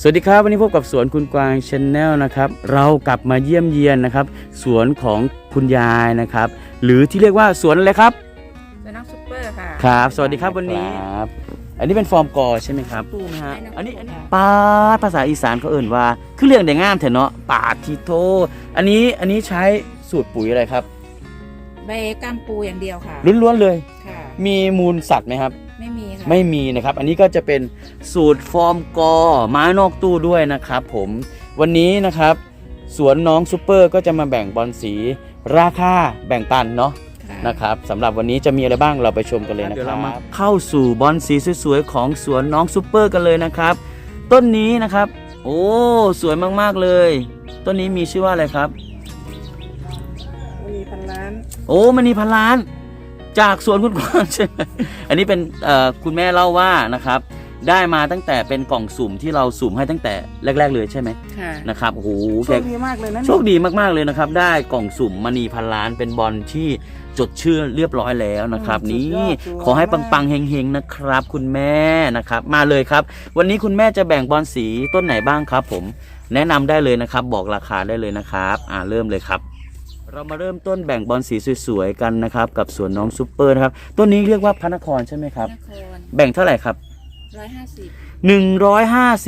สวัสดีครับ วันนี้พบกับสวนคุณกวางชาแนลนะครับ เรากลับมาเยี่ยมเยียนนะครับ สวนของคุณยายนะครับ หรือที่เรียกว่าสวนอะไรครับเป็นน้องซุปเปอร์ค่ะครับ สวัสดีครับวันนี้ครับอันนี้เป็นฟอร์มกอใช่ไหมครับตู้ไหมฮะใช่นะอันนี้ค่ะอันนี้ปาดภาษาอีสานเขาเอ่นว่าคือเรื่องเดงงามเถอะเนาะปาดทีโท อันนี้อันนี้ใช้สูตรปุ๋ยอะไรครับใบก้ามปูอย่างเดียวค่ะล้วนๆเลย ค่ะ มีมูลสัตว์ไหมครับ ไม่มีค่ะไม่มีนะครับ อันนี้ก็จะเป็นสูตรฟอร์มกอไม้นอกตู้ด้วยนะครับผมวันนี้นะครับ สวนน้องซูเปอร์ก็จะมาแบ่งบอลสีราคาแบ่งปันเนาะค่ะนะครับสำหรับวันนี้จะมีอะไรบ้างเราไปชมกันเลยนะครับเดี๋ยวเรามาเข้าสู่บอลสีสวยๆของสวนน้องซูเปอร์กันเลยนะครับ ต้นนี้นะครับ โอ้สวยมากๆเลย ต้นนี้มีชื่อว่าอะไรครับมีพันล้าน โอ้มณีพันล้าน จากสวนคุณกวางใช่ไหมอันนี้เป็นเอ่อคุณแม่เล่าว่านะครับ ได้มาตั้งแต่เป็นกล่องสุ่มที่เราสุ่มให้ตั้งแต่แรก ๆ เลยใช่ไหมค่ะนะครับโอ้โหโชแกคดีมากเลยนะโชคดีมากๆเลยนะครับ ได้กล่องสุ่มมณีพันล้านเป็นบอลที่จดชื่อเรียบร้อยแล้วนะครับ นี่ขอให้ปังๆเฮงๆนะครับ คุณแม่นะครับ มาเลยครับ วันนี้คุณแม่จะแบ่งบอลสีต้นไหนบ้างครับ ผมแนะนำได้เลยนะครับ บอกราคาได้เลยนะครับ อ่าเริ่มเลยครับ เรามาเริ่มต้นแบ่งบอลสีสวยๆกันนะครับกับสวนน้องซูเปอร์นะครับต้นนี้เรียกว่าพระนครใช่ไหมครับ นครแบ่งเท่าไหร่ครับ ร้อยห้าสิ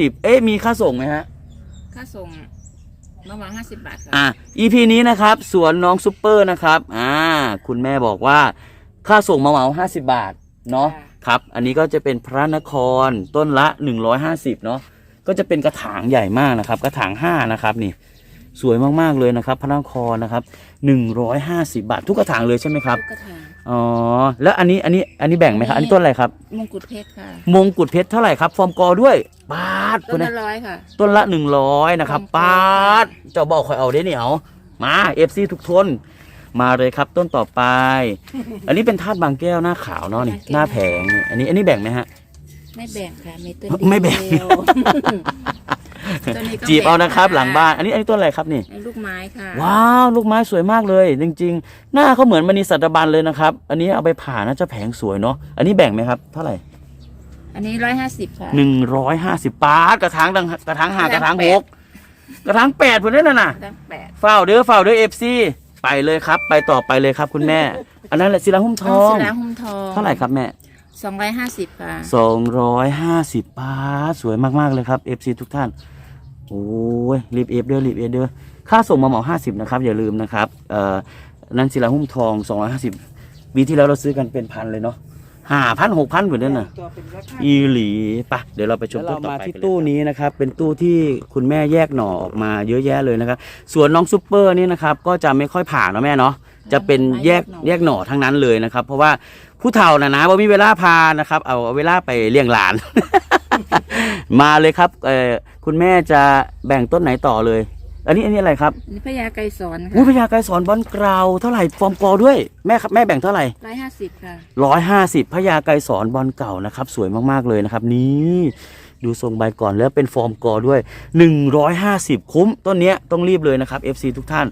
บ150 เอ๊ะมีค่าส่งไหมฮะ ค่าส่งระหว่างห้าสิบบาทค่ะ อะ EP นี้นะครับ สวนน้องซูเปอร์นะครับ อ่า คุณแม่บอกว่า ค่าส่งมาเหมา50 บาท เนาะครับ อันนี้ก็จะเป็นพระนครต้นละ 150 เนาะ ก็จะเป็นกระถางใหญ่มากนะครับ กระถาง 5 นะครับนี่ สวยมากๆเลยนะครับ พระนครนะครับ150 บาททุกกระถางเลยใช่ไหมครับลูกกระถางอ๋อ แล้วอันนี้อันนี้อันนี้แบ่งไหมครับ อันนี้ต้นอะไรครับ มงกุฎเพชรค่ะมงกุฎเพชรเท่าไหร่ครับ ฟอร์มกอด้วยบาทต้คุนณละนะร้อยค่ะ ต้นละ 100นะครับฟอร์มกอปาดเจ้าบอกคอยเอาได้เหนียวมาเอฟซีทุกทน มาเลยครับต้นต่อไป อันนี้เป็นธาตุบางแก้วหน้าขาวเนาะนี่หน้าแผงนี่อันนี้อันนี้แบ่งไหมฮะ ไม่แบ่งค่ะมีต้นไม่แบ่ง เดียวต้นนี้ก็จีบเอานะครับแหลังบ้าน อันนี้อันนี้ต้นอะไรครับนี่ ไอ้ลูกไม้ค่ะว้าวลูกไม้สวยมากเลย จริง ๆ หน้าเขาเหมือนมณีสัตบันเลยนะครับ อันนี้เอาไปผ่าน่าจะแผงสวยเนาะอันนี้แบ่งไหมครับเท่าไหร่อันนี้ร้อยห้าสิบค่ะหนึ่งร้อยห้าสิบปาทกระถางดังกระถางห้ากกระระถาถางงหแปกดกระถางแปดคนนี้น่ะน่ะตั้งแปดเฝ้าเด้อเฝ้าเด้อเอฟซีไปเลยครับ ไปต่อไปเลยครับคุณแม่ อันนั้นแหละศิลาหุ้มททอองงศิลาหุ้มทองเท่าไหร่ครับแม่สองร้อยห้าสิบค่ะสองร้อยห้าสิบบาทสวยมาก ๆ เลยครับเอฟซีทุกท่าน โอ้ยรีบเอฟเด้อรีบเอฟเด้อค่าส่งมาเหมาห้าสิบนะครับอย่าลืมนะครับเอ่อนั้นศิลาหุ้มทองสองร้อยห้าสิบปีที่แล้วเราซื้อกันเป็นพันเลยเนาะห้าพันหกพันเหมือนเดิมน่ะตัวเป็นราคาอีหลีปะเดี๋ยวเราไปชมต้นต่อไปที่ตู้นี้นะครับ เป็นตู้ที่คุณแม่แยกหน่อออกมาเยอะแยะเลยนะครับ ส่วนน้องซุปเปอร์นี่นะครับ ก็จะไม่ค่อยผ่าเนาะแม่เนาะจะเป็นแยกแยกหน่อทั้งนั้นเลยนะครับ เพราะว่าผู้เฒ่านะนะว่ามีเวลาพานะครับ เอาเวลาไปเลี้ยงหลาน มาเลยครับเอ่อคุณแม่จะแบ่งต้นไหนต่อเลย อันนี้อันนี้อะไรครับนี่พญาไกรสอนอุ้ยพค่ะญาไกรสอนบอลกราวเท่าไหร่ฟอร์มกอด้วยแม่ครับแม่แบ่งเท่าไหร่ร้อยห้าสิบค่ะร้อยห้าสิบพญาไกรสอนบอลเก่านะครับ สวยมากๆเลยนะครับ นี่ดูทรงใบก่อนแล้วเป็นฟอร์มกอด้วยหนึ่งร้อยห้าสิบคุ้มต้นเนี้ยต้องรีบเลยนะครับ FC ทุกท่าน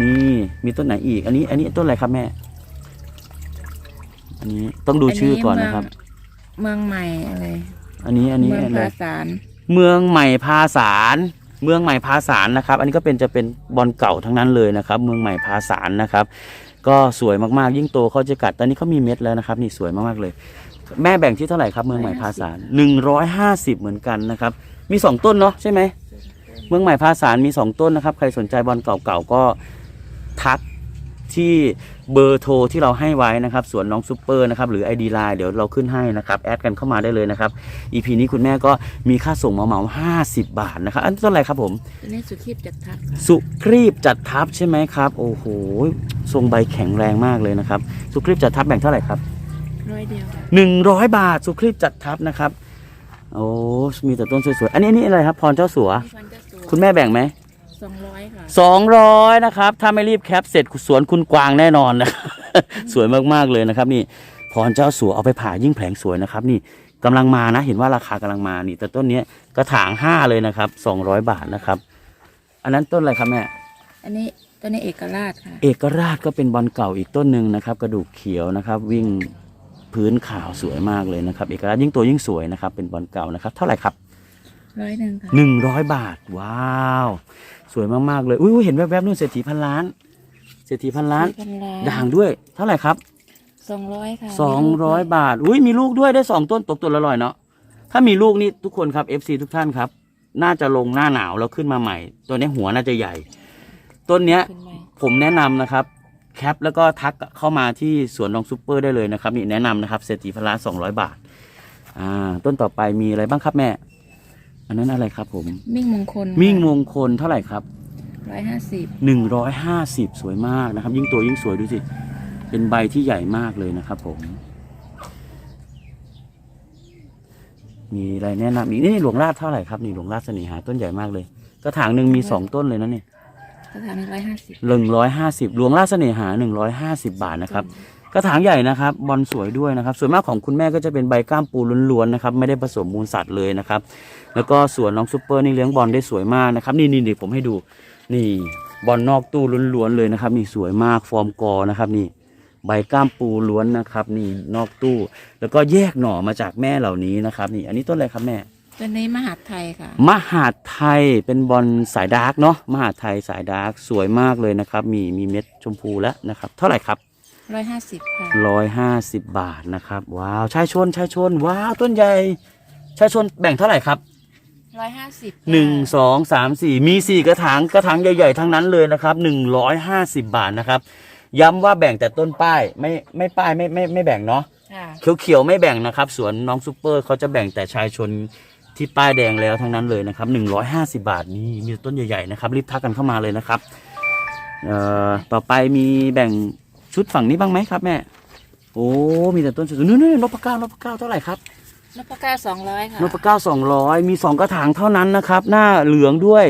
นี่มีต้นไหนอีก อันนี้ อันนี้ต้นอะไรครับแม่ อันนี้ต้องดูชื่อก่อนนะครับ เมืองใหม่อะไร อันนี้อันนี้เมืองอะไร ภาสารเมืองใหม่พาสารเมืองใหม่พาสารนะครับ อันนี้ก็เป็นจะเป็นบอลเก่าทั้งนั้นเลยนะครับ เมืองใหม่พาสารนะครับ ก็สวยมากๆ ยิ่งโตเขาจะกัด ตอนนี้เขามีเม็ดแล้วนะครับ นี่สวยมากๆเลย แม่แบ่งที่เท่าไหร่ครับ เมืองใหม่พาสารหนึ่งร้อยห้าสิบเหมือนกันนะครับ มีสองต้นเนาะใช่ไหม เมืองใหม่พาสารมีสองต้นนะครับ ใครสนใจบอลเก่าๆก็ทักที่ เบอร์โทรที่เราให้ไว้นะครับสวนน้องซุปเปอร์นะครับหรือ ID Line เดี๋ยวเราขึ้นให้นะครับแอดกันเข้ามาได้เลยนะครับ EP นี้คุณแม่ก็มีค่าส่งเหมาเหมาห้าสิบบาทนะครับ อันนต้นอะไรครับผม ตัวนี้สุขีบจัดทักค่ะสุครีบจัดทับใช่ไหมครับ โอ้โหทรงใบแข็งแรงมากเลยนะครับ สุครีบจัดทับแบ่งเท่าไหร่ครับ ร้อยเดียวค่ะหนึ่งร้อยบาทสุครีบจัดทับนะครับ โอ้มีแต่ต้นสวยๆ อันนี้อันนี้อะไรครับ พรเจ้าสัวมีพันเจ้าตัวคุณแม่แบ่งไหม สองร้อยค่ะสองร้อยนะครับ ถ้าไม่รีบแคปเสร็จสวนคุณกวางแน่นอนนะสวยมากๆเลยนะครับ นี่พรเจ้าสัวเอาไปผ่ายิ่งแผลงสวยนะครับ นี่กำลังมานะ เห็นว่าราคากำลังมานี่ แต่ต้นเนี้ยกระถางห้าเลยนะครับสองร้อยบาทนะครับ อันนั้นต้นอะไรครับแม่อันนี้ตัวนี้เอกราชค่ะ เอกราชก็เป็นบอลเก่าอีกต้นหนึ่งนะครับ กระดูกเขียวนะครับ วิ่งพื้นขาวสวยมากเลยนะครับ เอกราชยิ่งตัวยิ่งสวยนะครับ เป็นบอลเก่านะครับ เท่าไหร่ครับร้อยหนึ่งค่ะหนึ่งร้อยบาท ว้าว สวยมากๆเลยอุ้ยเห็นแวบๆนู่นเศรษฐีพันล้านเศรษฐีพันล้าน พันล้านด่างด้วย เท่าไหร่ครับสองร้อยค่ะสองร้อยบาท อุ้ยมีลูกด้วยได้สองต้นตกต้นละร้อยเนาะถ้ามีลูกนี่ทุกคนครับ FC ทุกท่านครับ น่าจะลงหน้าหนาวแล้วขึ้นมาใหม่ ตัวนี้หัวน่าจะใหญ่ ต้นเนี้ย ขึ้นไหมผมแนะนำนะครับ แคปแล้วก็ทักเข้ามาที่สวนน้องซูเปอร์ได้เลยนะครับนี่แนะนำนะครับเศรษฐีพละสองร้อยบาท อ่า ต้นต่อไปมีอะไรบ้างครับแม่ อันนั้นอะไรครับผม มิ่งมงคลมิ่งมงคลเท่าไหร่ครับร้อยห้าสิบหนึ่งร้อยห้าสิบสวยมากนะครับ ยิ่งตัวยิ่งสวยดูสิ เป็นใบที่ใหญ่มากเลยนะครับผม มีอะไรแนะนำอีกนี่หลวงราชเท่าไหร่ครับนี่หลวงราชเสน่หาต้นใหญ่มากเลย กระถางหนึ่งมีสองต้นเลยนะเนี่ยกระถางร้อยห้าสิบหนึ่งร้อยห้าสิบหลวงราชเสน่หาหนึ่งร้อยห้าสิบาทนะครับ กระถางใหญ่นะครับบอลสวยด้วยนะครับ ส่วนมากของคุณแม่ก็จะเป็นใบก้ามปูล้วนๆนะครับไม่ได้ผสมมูลสัตว์เลยนะครับ แล้วก็ส่วนน้องซุปเปอร์นี่เลี้ยงบอลได้สวยมากนะครับนี่นี่นี่ผมให้ดูนี่บอลนอกตู้ล้วนๆเลยนะครับนี่สวยมากฟอร์มกอนะครับนี่ใบก้ามปูล้วนนะครับ นี่นอกตู้ แล้วก็แยกหน่อมาจากแม่เหล่านี้นะครับ นี่อันนี้ต้นอะไรครับแม่ตัวนี้มหาดไทยค่ะ มหาดไทยเป็นบอลสายดาร์กเนาะมหาดไทยสายดาร์กสวยมากเลยนะครับ มีมีเม็ดชมพูแล้วนะครับ เท่าไหร่ครับ ร้อยห้าสิบค่ะร้อยห้าสิบบาทนะครับ ว้าวชายชนชายชน ว้าวต้นใหญ่ชายชนแบ่งเท่าไหร่ครับร้อยห้าสิบหนึ่งสองสามสี่มีสี่กระถางกระถางใหญ่ๆทั้งนั้นเลยนะครับหนึ่งร้อยห้าสิบบาทนะครับ ย้ำว่าแบ่งแต่ต้นป้ายไม่ไม่ป้ายไม่ไม่ไม่แบ่งเนาะค่ะเขียวๆไม่แบ่งนะครับ สวนน้องซูเปอร์เขาจะแบ่งแต่ชายชนที่ป้ายแดงแล้วทั้งนั้นเลยนะครับหนึ่งร้อยห้าสิบาทนี่มีต้นใหญ่ๆนะครับ รีบทักกันเข้ามาเลยนะครับเอ่อต่อไปมีแบ่ง ชุดฝั่งนี้บ้างไหมครับ แม่ โอ้มีแต่ต้นสวยๆนู่นๆนพเก้านพเก้าเท่าไหร่ครับนพเก้าสองร้อยค่ะนพเก้าสองร้อยมีสองกระถางเท่านั้นนะครับ หน้าเหลืองด้วย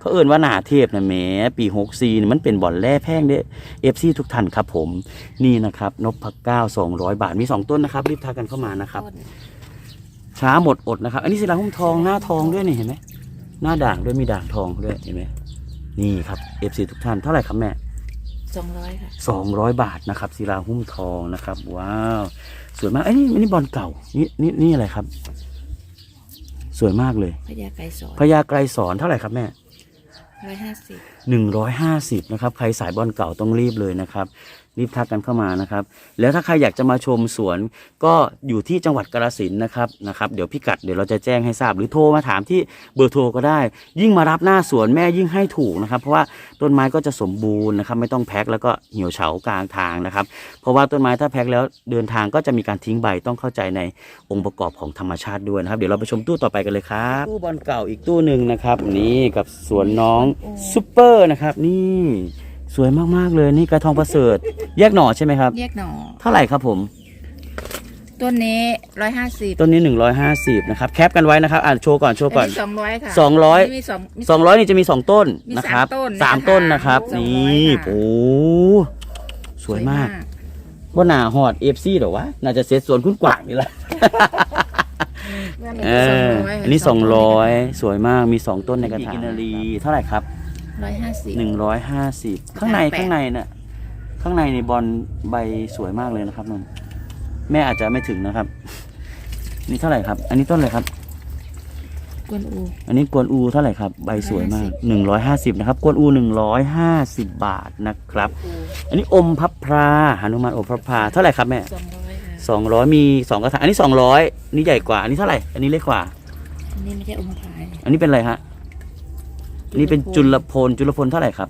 เขาเอ่นว่าหนาเทพนะแหมปีหกซีนี่มันเป็นบ่อนแร่แพงเด้เอฟซีทุกท่านครับผม นี่นะครับนพเก้าสองร้อยบาทมีสองต้นนะครับ รีบทักกันเข้ามานะครับต้นช้าหมดอดนะครับ อันนี้ศิลาหุ้มทองหน้าทองด้วยนี่เห็นไหมหน้าด่างด้วยมีด่างทองด้วยเห็นไหมนี่ครับเอฟซีทุกท่านเท่าไหร่ครับแม่ สองร้อยค่ะสองร้อยบาทนะครับศิลาหุ้มทองนะครับ ว้าวสวยมากไอ้ยนี่อันนี่บอลเก่านี่นี่นี่อะไรครับ สวยมากเลยพญาไก่สอนพญาไกรสอนเท่าไหร่ครับแม่ร้อยห้าสิบหนึ่งร้อยห้าสิบนะครับใครสายบอลเก่าต้องรีบเลยนะครับ รีบทักกันเข้ามานะครับ แล้วถ้าใครอยากจะมาชมสวนก็อยู่ที่จังหวัดกาฬสินธุ์นะครับนะครับ เดี๋ยวพี่กัดเดี๋ยวเราจะแจ้งให้ทราบ หรือโทรมาถามที่เบอร์โทรก็ได้ ยิ่งมารับหน้าสวนแม่ยิ่งให้ถูกนะครับ เพราะว่าต้นไม้ก็จะสมบูรณ์นะครับ ไม่ต้องแพ็คแล้วก็เหี่ยวเฉากลางทางนะครับ เพราะว่าต้นไม้ถ้าแพ็คแล้วเดินทางก็จะมีการทิ้งใบต้องเข้าใจในองค์ประกอบของธรรมชาติด้วยนะครับ เดี๋ยวเราไปชมตู้ต่อไปกันเลยครับตู้บอลเก่าอีกตู้หนึ่งนะครับนี่กับสวนน้องซุปเปอร์นะครับนี่ สวยมากๆเลยนี่กระทองประเสริฐ แยกหน่อใช่ไหมครับแยกหน่อเท่าไหร่ครับผม ต้นนี้ร้อยห้าสิบต้นนี้ 150นะครับแคปกันไว้นะครับอ่านโชว์ก่อนโชว์ก่อน สองร้อยค่ะสองร้อย มีสองมี 200นี่จะมี 2 ต้นมีนะครับสามต้นสามนะคะต้นนะครับ สองร้อยนี่ค่ะ โอ้สวยมากว่าหนาหอดเอฟซีหรอวะน่าจะเซ็ตส่วนคุณกว่างนี่แหละ เอออันนี้ 200 สวยมากมี 2 ต้นในกระถางกินนารีเท่าไหร่ครับ ร้อยห้าสิบ150ข้างในแปด ข้างในน่ะข้างในในบอลใบสวยมากเลยนะครับนนแม่อาจจะไม่ถึงนะครับ นี่เท่าไหร่ครับ อันนี้ต้นอะไรครับ กวนอู อันนี้กวนอูเท่าไหร่ครับ ใบสวยมาก150นะครับ กวนอู150บาทนะครับอูอันนี้อมพับพราหนุมานอมพับพราเท่าไหร่ครับแม่สองร้อยค่ะ200มี2กระถางอันนี้200นี่ใหญ่กว่า อันนี้เท่าไหร่ อันนี้เล็กกว่า อันนี้ไม่ใช่อมพายอันนี้เป็นอะไรฮะอั นนี้เป็นจุลพลจุลพลเท่าไหร่ครับ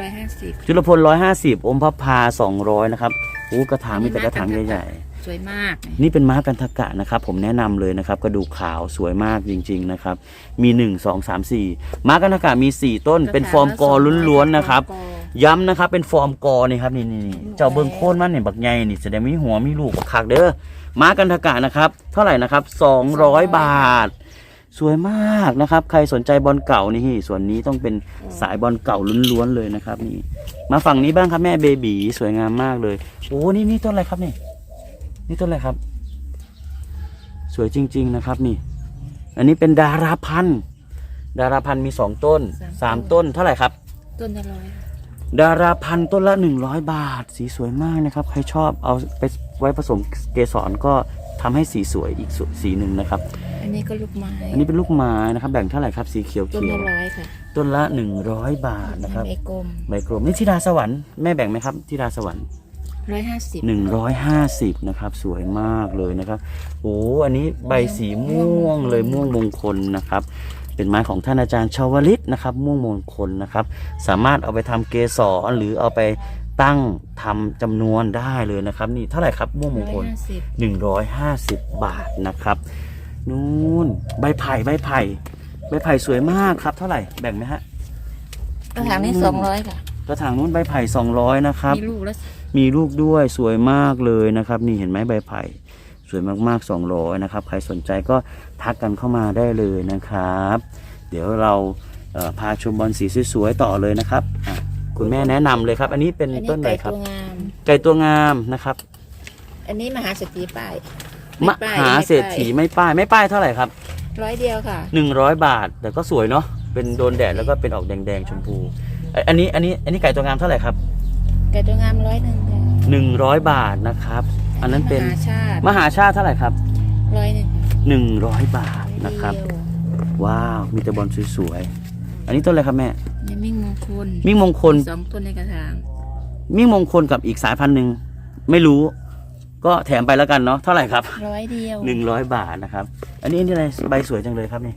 ร้อยห้าสิบจุลพล150อมพับพรา200นะครับโอ้กระถางมีแต่กระถางใหญ่สวยมากๆนี่เป็นม้ากันทกะนะครับ ผมแนะนำเลยนะครับกระดูกขาวสวยมากจริง ๆนะครับ มี1 2 3 4ม้ากันทกะมี4ต้น เป็นฟอร์มกอล้วนๆนะครับกอย้ำนะครับเป็นฟอร์มกอนี่ครับนี่นี่นี่เจ้าเบิ้งโค่นมันเนี่ยบักใหญ่นี่แสดงมีหัวมีลูกบักคักเด้อม้ากันทกะนะครับ เท่าไหร่นะครับ200บาท สวยมากนะครับ ใครสนใจบอลเก่านี่ส่วนนี้ต้องเป็นสายบอลเก่าล้วนๆเลยนะครับ นี่ มาฝั่งนี้บ้างครับแม่เบบีสวยงามมากเลยโอ้นี่นี่ต้นอะไรครับนี่ นี่ต้นอะไรครับ สวยจริง ๆนะครับนี่ อันนี้เป็นดาราพันธุ์ดาราพันธุ์มีสองต้นสามต้นเท่าไหร่ครับ ต้นละร้อยดาราพันธุ์ต้นละ 100 บาท สีสวยมากนะครับ ใครชอบเอาไปไว้ผสมเกสรก็ ททำให้สีสวยอีกสสีหนึ่งนะครับ อันนี้ก็ลูกไม้ อันนี้เป็นลูกไม้นะครับ แบ่งเท่าไหร่ครับสีเขียวต้นเขียวละร้อยค่ะ ต้นละ 100 บาทนะครับไม้กลมใบกลมนี่ธิดาสวรรค์แม่แบ่งไหมครับธิดาสวรรค์ร้อยห้าสิบ150นะครับ สวยมากเลยนะครับโอ้อันนี้ใบสีม่วงเลยม่วงมงคลนะครับ เป็นไม้ของท่านอาจารย์ชาวลิตนะครับ ม่วงมงคลนะครับ สามารถเอาไปทำเกสรหรือเอาไป ตั้งทำจำนวนได้เลยนะครับ นี่เท่าไหร่ครับม่วงมร้องยคลห้าสิบ150 บาทนะครับนู่นใบไผ่ใบไผ่ใบไผ่สวยมากครับ เท่าไหร่แบ่งไหมฮะกระถางนี้สองร้อยค่ะกระถางนู้นใบไผ่200นะครับมีลูกแล้วมีลูกด้วยสวยมากเลยนะครับ นี่เห็นไหมใบไผ่สวยมากๆ200นะครับ ใครสนใจก็ทักกันเข้ามาได้เลยนะครับ เดี๋ยวเราเอ่อพาชมบอลสีสวยๆต่อเลยนะครับอะ คุณแม่แนะนำเลยครับ อันนี้เป็นอันนี้ต้นอะไรไก่ครับ ตัวงาม ไก่ตัวงามนะครับ อันนี้มหาเศรษฐีป้ายมหาเศรษฐีไม่ป้ายไม่ป้ายเท่าไหร่ครับร้อยเดียวค่ะ100บาท แต่ก็สวยเนาะเป็นโดนแดดแล้วก็เป็นออกแดงๆชมพูไอ้อันนี้อันนี้อันนี้ไก่ตัวงามเท่าไหร่ครับไก่ตัวงามร้อยหนึ่งค่ะ100บาทนะครับ อันนั้นเป็นมหาชาติมหาชาติเท่าไหร่ครับร้อยหนึ่ง100บาทนะครับเดียวว้าว มีแต่บอลสวยๆ อันนี้ต้นอะไรครับแม่นี่มิ่งมงคลมิ่งมงคลสองต้นในกระถางมิ่งมงคลกับอีกสายพันธุ์หนึ่งไม่รู้ ก็แถมไปแล้วกันเนาะเท่าไหร่ครับร้อยเดียว100บาทนะครับ อันนี้อันนี้อะไรใบสวยจังเลยครับนี่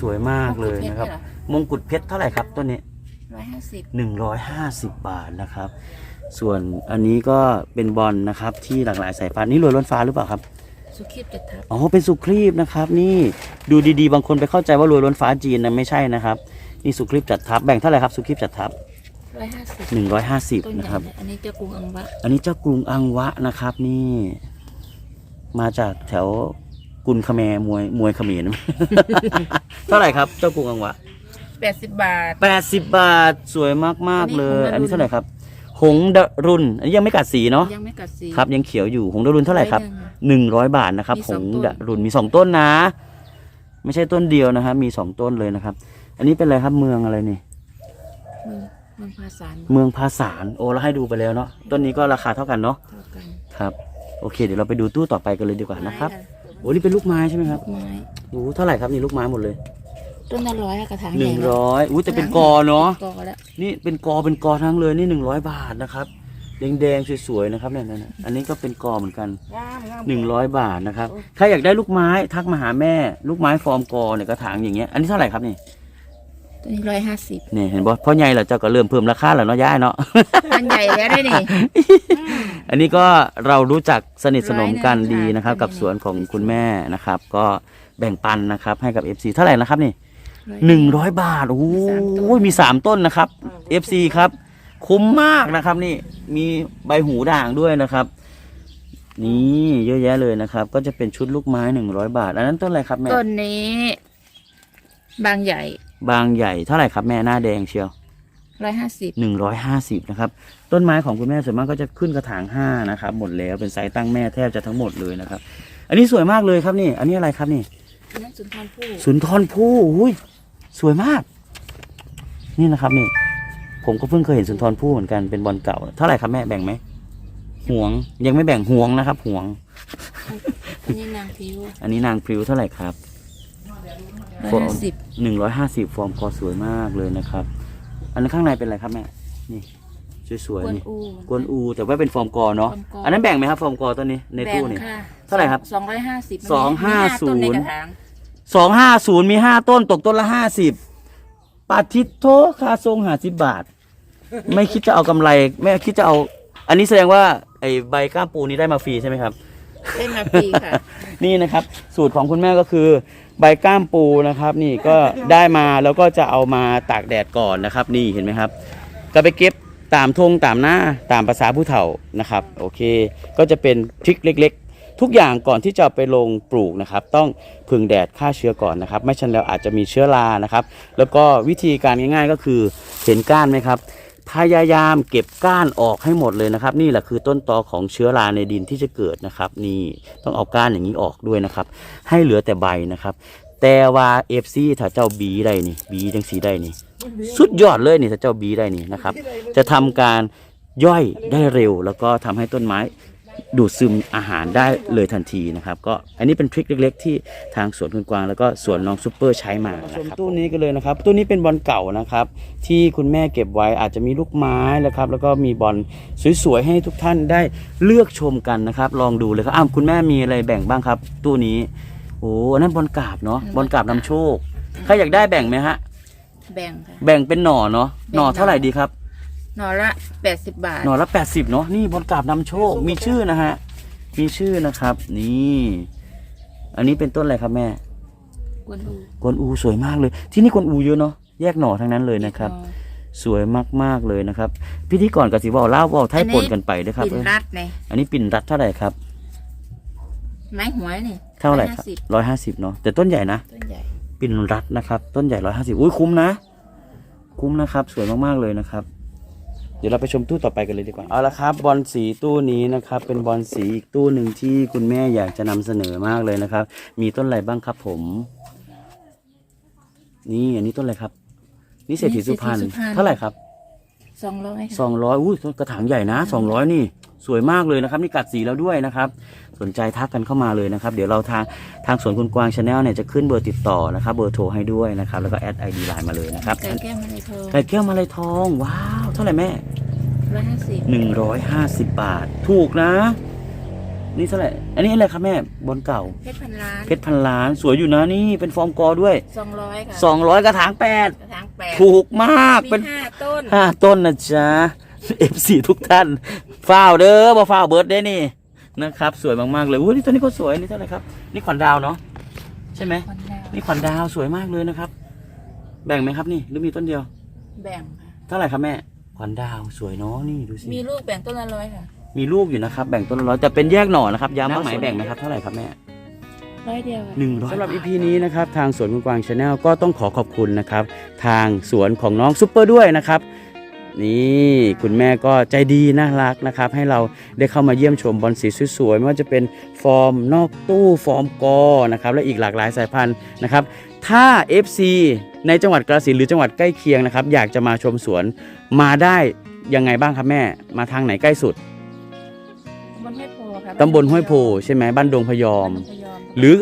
สวยมากเลยนะครับ มงกุฎเพชรเท่าไหร่ครับต้นนี้ร้อยห้าสิบ150บาทนะครับ ส่วนอันนี้ก็เป็นบอลนะครับที่หลากหลายสายพันธุ์นี่รวยล้นฟ้าหรือเปล่าครับ สุขีบจะทับอ๋อเป็นสุครีบนะครับ นี่ดูดีๆ บางคนไปเข้าใจว่ารวยล้นฟ้าจีนนะไม่ใช่นะครับนี่สุครีบจัดทับแบ่งเท่าไหร่ครับสุครีบจัดทับร้อยห้าสิบต้น150ใหนะญ่ครับเลยอันนี้เจ้ากรุงอังวะ อันนี้เจ้ากรุงอังวะนะครับ นี่ มาจากแถวกุนคแมมวยมวยเขมรเท่าไหร่ครับ เจ้ากรุงอังวะแปดสิบบาท80บาทสวยมากๆเลย อัอันนนี้นี้เท่าไหร่ครับ หงดรุนอันนี้ยังไม่กัดสีเนาะยังไม่กัดสีครับยังเขียวอยู่หงดรุนเท่าไหร่ครับอยนึ่งหนึ่งร้อยบาทนะครับมีผสองงต้นดะรุนมีสองต้นนะ ไม่ใช่ต้นเดียวนะครับมีสองต้นเลยนะครับ อันนี้เป็นอะไรครับเมืองอะไรนี่เมืองเมืองภาษานเมืองภาษานโอ้เราให้ดูไปแล้วเนาะต้นนี้ก็ราคาเท่ากันเนาะเท่ากันครับโอเค เดี๋ยวเราไปดูตู้ต่อไปกันเลยดีกว่านะครับไม้โอ้นี่เป็นลูกไม้ใช่ไหมครับไม้โอ้เท่าไหร่ครับนี่ลูกไม้หมดเลย ต้นละร้อยอะกระถางหใหญ่นึ่งนะร้อยอู้แต่เป็นกอเนาะกอแล้วนี่เป็นกอเป็นกอทั้งเลยนี่หนึ่งร้อยบาทนะครับแดงๆสวยๆนะครับเนี่ยเนี่ยอันนี้ก็เป็นกอเหมือนกันหนึ่งร้อยบาทนะครับใครอยากได้ลูกไม้ทักมาหาแม่ ลูกไม้ฟอร์มกอเนี่ยกระถางอย่างเงี้ยอันนี้เท่าไหร่ครับนี่ตัวนี้ร้อยห้าสิบนี่เห็นบ่พ่อใหญ่เหราเจ้าก็เริ่มเพิ่มราคาแล้วเนาะย่ายเนาะอันใหญ่แล้วได้นี่อันนี้ก็เรารู้จักสนิทสนมกันร้อยหนึ่งดีนะครับค่ะกับสวนของคุณแม่นะครับ ก็แบ่งปันนะครับ ให้กับ FC เท่าไหร่นะครับนี่ร้อย หนึ่งร้อยบาท โอ้มีสามต้นยมีสามต้นนะครับ FC ครับ คุ้มมากนะครับนี่ มีใบหูด่างด้วยนะครับ นี่เยอะแยะเลยนะครับ ก็จะเป็นชุดลูกไม้หนึ่งร้อยบาท อันนั้นต้นอะไรครับแม่ ต้นนี้ บางใหญ่ บางใหญ่เท่าไหร่ครับแม่หน้าแดงเชียวร้อยห้าสิบหนึ่งร้อยห้าสิบนะครับ ต้นไม้ของคุณแม่ส่วนมากก็จะขึ้นกระถางห้านะครับ หมดแล้วเป็นไซส์ตั้งแม่แทบจะทั้งหมดเลยนะครับ อันนี้สวยมากเลยครับนี่ อันนี้อะไรครับนี่นั่นสุนทรภู่สุนทรภู่อุ้ย สวยมาก นี่นะครับนี่ ผมก็เพิ่งเคยเห็นสุนทรภู่เหมือนกันเป็นบอลเก่า เท่าไหร่ครับแม่แบ่งไหมห่วง ยังไม่แบ่งห่วงนะครับห่วง อันนี้นางพิวอันนี้นางพริ้วเท่าไหร่ครับ ร้อยห้าสิบหนึ่งร้อยห้าสิบฟอร์มคอสวยมากเลยนะครับ อันนั้นข้างในเป็นอะไรครับแม่ นี่สวยกวๆนนี่อูกวนอูแต่ว่าเป็นฟอร์มกอเนาะฟอร์มกออัอันนั้นแบ่งไหมครับฟอร์มกอตัวนี้ในตู้นี่แบ่งค่ะเท่าไหร่ครับสองร้อยห้าสิบสองห้าศูนย์ต้นในกระถาง สองห้าศูนย์มีห้าต้นตกต้นละห้าสิบปาทิโทค่าทรงห้าสิบบาท ไม่คิดจะเอากำไร ไม่คิดจะเอา อันนี้แสดงว่าไอ้ใบก้ามปูนี้ได้มาฟรีใช่ไหมครับ ได้มาปีค่ะ นี่นะครับ สูตรของคุณแม่ก็คือ ใบก้ามปูนะครับ นี่ก็ได้มาแล้วก็จะเอามาตากแดดก่อนนะครับ นี่เห็นไหมครับ ก็ไปเก็บตามทงตามหน้าตามภาษาผู้เฒ่านะครับ โอเค ก็จะเป็นทริคเล็กๆ ทุกอย่างก่อนที่จะไปลงปลูกนะครับ ต้องพึ่งแดดฆ่าเชื้อก่อนนะครับ ไม่เช่นแล้วอาจจะมีเชื้อรานะครับ แล้วก็วิธีการง่าย ๆ ก็คือเห็นก้านไหมครับ พยายามเก็บก้านออกให้หมดเลยนะครับ นี่แหละคือต้นตอของเชื้อราในดินที่จะเกิดนะครับ นี่ต้องเอาก้านอย่างนี้ออกด้วยนะครับ ให้เหลือแต่ใบนะครับ แต่ว่าเอฟซีถ้าเจ้าบีได้นี่บีจังสีได้นี่ สุดยอดเลยนี่ถ้าเจ้าบีได้นี่นะครับ จะทำการย่อยได้เร็วแล้วก็ทำให้ต้นไม้ ดูดซึมอาหารได้เลยทันทีนะครับ ก็อันนี้เป็นทริคเล็ก ๆ ที่ทางสวนคุณกวางแล้วก็สวนน้องซุปเปอร์ใช้มาชมตู้นี้กันเลยนะครับ ตู้นี้เป็นบอลเก่านะครับ ที่คุณแม่เก็บไว้อาจจะมีลูกไม้นะครับ แล้วก็มีบอลสวยๆให้ทุกท่านได้เลือกชมกันนะครับ ลองดูเลยครับอ้าวคุณแม่มีอะไรแบ่งบ้างครับ ตู้นี้โอ้อันนั้นบอลกราบเนาะบอลกราบนำโชคใครอยากได้แบ่งไหมฮะแบ่งค่ะแบ่งเป็นหน่อเนาะหน่อแบ่งหน่อเท่าไหร่ดีครับ หน่อละแปดสิบบาท หน่อละ80เนาะนี่บนกราบนำโชคมีชื่อนะฮะ มีชื่อนะครับ นี่ อันนี้เป็นต้นอะไรครับแม่กวนอูกวนอูสวยมากเลย ที่นี่กวนอูเยอะเนาะแยกหน่อทั้งนั้นเลยนะครับอ๋อสวยมากๆเลยนะครับ พิธีกรกับสิว่าเล่าว่าไทยอันนี้ปนกันไปด้วยครับปิ่นรัดไงอันนี้ปิ่นรัดเท่าไหร่ครับ ไม้หัวนี่เท่าไหร่ครับ150ร้อยห้าสิบเนาะแต่ต้นใหญ่นะต้นใหญ่ปิ่นรัดนะครับ ต้นใหญ่ร้อยห้าสิบอุ้ยคุ้มนะ คุ้มนะครับ สวยมากๆเลยนะครับเดี๋ยวเราไปชมตู้ต่อไปกันเลยดีกว่า เอาละครับ บอลสีตู้นี้นะครับ เป็นบอลสีอีกตู้หนึ่งที่คุณแม่อยากจะนำเสนอมากเลยนะครับ มีต้นอะไรบ้างครับผม นี่อันนี้ต้นอะไรครับ นี่เศรษฐีสุพรรณ เท่าไหร่ครับสองร้อยสองร้อยอุ้ยกระถางใหญ่นะสองร้อยนี่ สวยมากเลยนะครับ นี่กัดสีแล้วด้วยนะครับ สนใจทักกันเข้ามาเลยนะครับ เดี๋ยวเราทางทางสวนคุณกวางชาแนลเนี่ยจะขึ้นเบอร์ติดต่อนะครับ เบอร์โทรให้ด้วยนะครับ แล้วก็แอดไอดีไลน์มาเลยนะครับไก่แก้วมาเลยโทรไก่แก้วมาลายทอง ว้าว เท่าไหร่แม่ร้อยห้าสิบหนึ่งร้อยห้าสิบบาท ถูกนะ นี่เท่าไหร่ อันนี้อะไรครับแม่ บอลเก่า เพชรพันล้าน เพชรพันล้าน สวยอยู่นะนี่ เป็นฟอร์มกอด้วยสองร้อยค่ะสองร้อยกระถางแปดกระถางแปดถูกมากมีเป็นห้าต้นห้าต้นนะจ๊ะ F4 ทุกท่านฝ้าวเด้อบ่ฝ้าวเบิร์ดได้นี่นะครับ สวยมากๆเลยอุ้ยนี่ตัวนี้ก็สวยนี่เท่าไหร่ครับ นี่ขวัญดาวเนาะใช่ไหมคนดาวนี่ขวัญดาวสวยมากเลยนะครับ แบ่งไหมครับนี่หรือมีต้นเดียว แบ่งค่ะเท่าไหร่ครับแม่ ขวัญดาวสวยเนาะนี่ดูสิมีลูกแบ่งต้นละร้อยค่ะมีลูกอยู่นะครับ แบ่งต้นละร้อยแต่เป็นแยกหน่อนะครับย้ำว่าหมายแบ่งนะครับเท่าไหร่ครับแม่ ร้อยเดียวค่ะ หนึ่งร้อยสำหรับ EP นี้นะครับ ทางสวนคุณกวางชาแนลก็ต้องขอขอบคุณนะครับ ทางสวนของน้องซุปเปอร์ด้วยนะครับ นี่คุณแม่ก็ใจดีน่ารักนะครับ ให้เราได้เข้ามาเยี่ยมชมบอลสีสวยๆไม่ว่าจะเป็นฟอร์มนอกตู้ฟอร์มกอนะครับและอีกหลากหลายสายพันธุ์นะครับ ถ้า FC ในจังหวัดกาฬสินธุ์หรือจังหวัดใกล้เคียงนะครับ อยากจะมาชมสวนมาได้ยังไงบ้างครับแม่ มาทางไหนใกล้สุด ตำบลห้วยโพค่ะตำบลห้วยโพใช่ไหมบ้านดงพยอมพยอมหรือ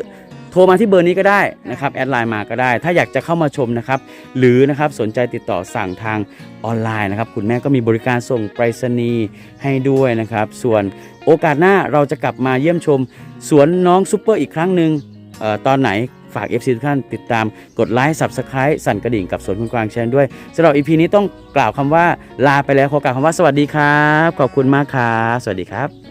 โทรมาที่เบอร์นี้ก็ได้นะครับแอดไลน์มาก็ได้ ถ้าอยากจะเข้ามาชมนะครับหรือนะครับสนใจติดต่อสั่งทางออนไลน์นะครับคุณแม่ก็มีบริการส่งไปรษณีย์ให้ด้วยนะครับ ส่วนโอกาสหน้าเราจะกลับมาเยี่ยมชม สวนน้องซุปเปอร์อีกครั้งหนึ่งเออตอนไหนฝาก FC ทุกท่านติดตามกดไลค์ Subscribe สั่นกระดิ่งกับสวนคุณกวางแชนด้วยสำหรับ EP นี้ต้องกล่าวคำว่าลาไปแล้วขอกล่าวคำว่าสวัสดีครับ ขอบคุณมากครับสวัสดีครับ